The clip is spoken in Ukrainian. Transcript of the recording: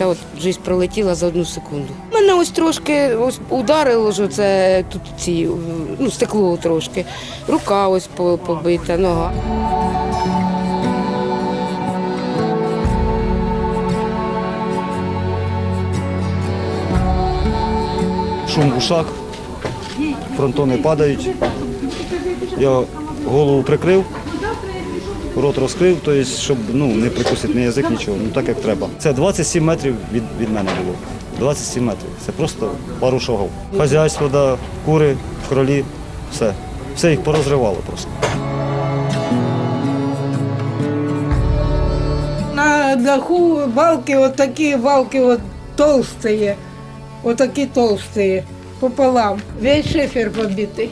ця от життя пролетіла за одну секунду. Мене ось трошки ось ударило ж оце тут ці, ну, стекло трошки. Рука ось побита, нога. шум в ушах, фронтони падають. Я голову прикрив, рот розкрив, тобто, щоб ну, не прикусити ні язик, нічого, ну так як треба. Це 27 метрів від, від мене було. 27 метрів. Це просто пару шагів. Хазяйство, да, кури, кролі, все. Все їх порозривало просто. На даху балки, вот такие балки вот толстые, вот такие толстые, пополам. Весь шифер побитый.